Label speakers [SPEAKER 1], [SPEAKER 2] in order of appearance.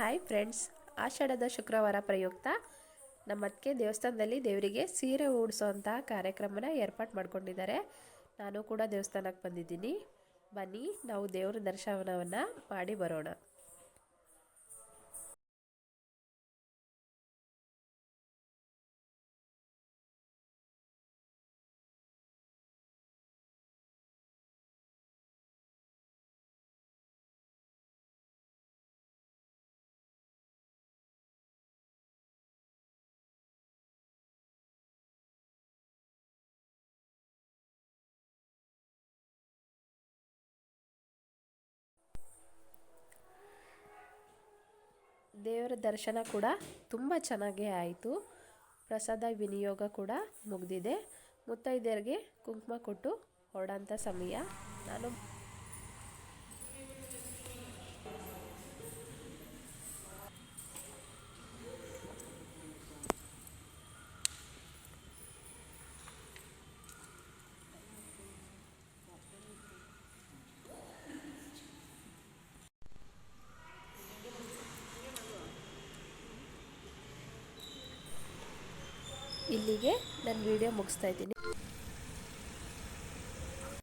[SPEAKER 1] Hi friends ಆಷಾಢದ ಶುಕ್ರವಾರ ಪ್ರಯುಕ್ತ. ನಮ್ಮ ಅದಕ್ಕೆ ದೇವಸ್ಥಾನದಲ್ಲಿ ದೇವರಿಗೆ ಸೀರೆ ಉಡಿಸೋಂತಹ ಕಾರ್ಯಕ್ರಮನ ಏರ್ಪಾಟ್ ಮಾಡ್ಕೊಂಡಿದ್ದಾರೆ. ನಾನು ಕೂಡ ದೇವಸ್ಥಾನಕ್ಕೆ ಬಂದಿದ್ದೀನಿ. ಬನ್ನಿ, ನಾವು ದೇವರ ದರ್ಶನವನ್ನು ಮಾಡಿ ಬರೋಣ. ದೇವರ ದರ್ಶನ ಕೂಡ ತುಂಬ ಚೆನ್ನಾಗೇ ಆಯಿತು. ಪ್ರಸಾದ ವಿನಿಯೋಗ ಕೂಡ ಮುಗಿದಿದೆ. ಮುತ್ತೈದೆಯರಿಗೆ ಕುಂಕುಮ ಕೊಟ್ಟು ಹೊರಡೋಂಥ ಸಮಯ. ನಾನು ಇಲ್ಲಿಗೆ ನನ್ನ ವಿಡಿಯೋ ಮುಗಿಸ್ತಾ ಇದ್ದೀನಿ.